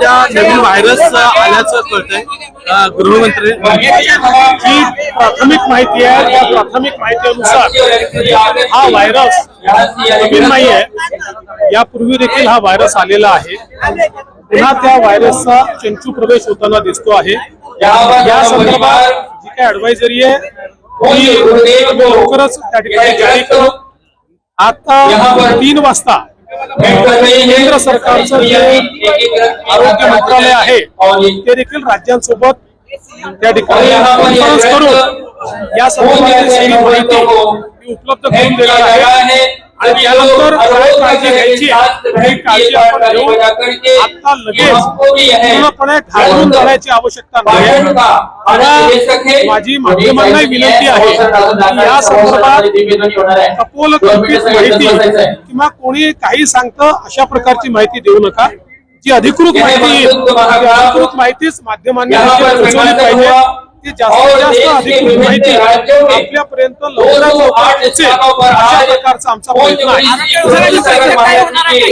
सध्या नवीन व्हायरस आल्याचं कळतंय. गृहमंत्री जी प्राथमिक माहिती आहे त्या प्राथमिक माहितीनुसार हा व्हायरस नवीन नाही आहे यापूर्वी देखील हा व्हायरस आलेला आहे. पुन्हा त्या व्हायरसचा चंचू प्रवेश होताना दिसतो आहे. या संदर्भात जी काही ऍडवायझरी आहे ती लवकरच त्या ठिकाणी जारी करू. आता तीन वाजता केंद्र सरकारचं जे आरोग्य मंत्रालय आहे ते देखील राज्यांसोबत त्या ठिकाणी कॉन्फरन्स करून या संदर्भातील सगळी माहिती ती उपलब्ध करून देणार आहे. आणि त्यानंतर काय काळजी घ्यायची ही काळजी आपण घेऊ. आता लगेच पूर्णपणे ठाकरून जाण्याची आवश्यकता नाही. माझी माध्यमांनाही विनंती आहे की या संदर्भात कपोल कल्पित माहिती किंवा कोणी काही सांगतं अशा प्रकारची माहिती देऊ नका. जी अधिकृत माहिती अधिकृत माहितीच माध्यमांनी पोहोचवली पाहिजे. ती जास्तीत जास्त अधिकृत माहिती आपल्यापर्यंत लवकरात लवकर अशा प्रकारचा आमचा प्रयत्न आहे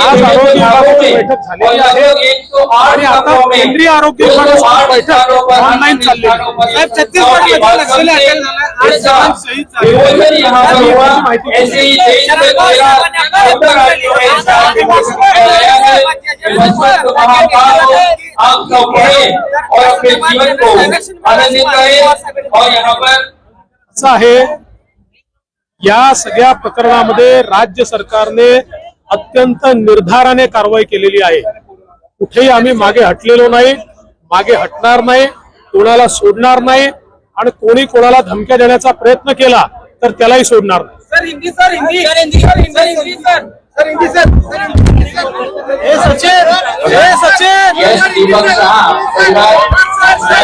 आज आरोग्य बैठक झालेली आहे आणि आता केंद्रीय आरोग्य विभागाची बैठक ऑनलाईन याची माहिती आप सब पढ़े और अपने जीवन को आनंदित करें। और यहाँ पर असं आहे या सगळ्या प्रकरणामध्ये राज्य सरकारने अत्यंत निर्धाराने कारवाई केलेली आहे. कुठेही आम्ही मागे हटलेलो नाही मागे हटणार नाही कोणाला सोडणार नाही आणि कोणी कोणाला धमक्या देण्याचा प्रयत्न केला तर त्यालाही सोडणार नाही. Sir Hindi sir Hindi. Sir Hindi sir Hindi sir. Sir Hindi sir. हे सचिन हे सचिन यश दीपक शाह परिवार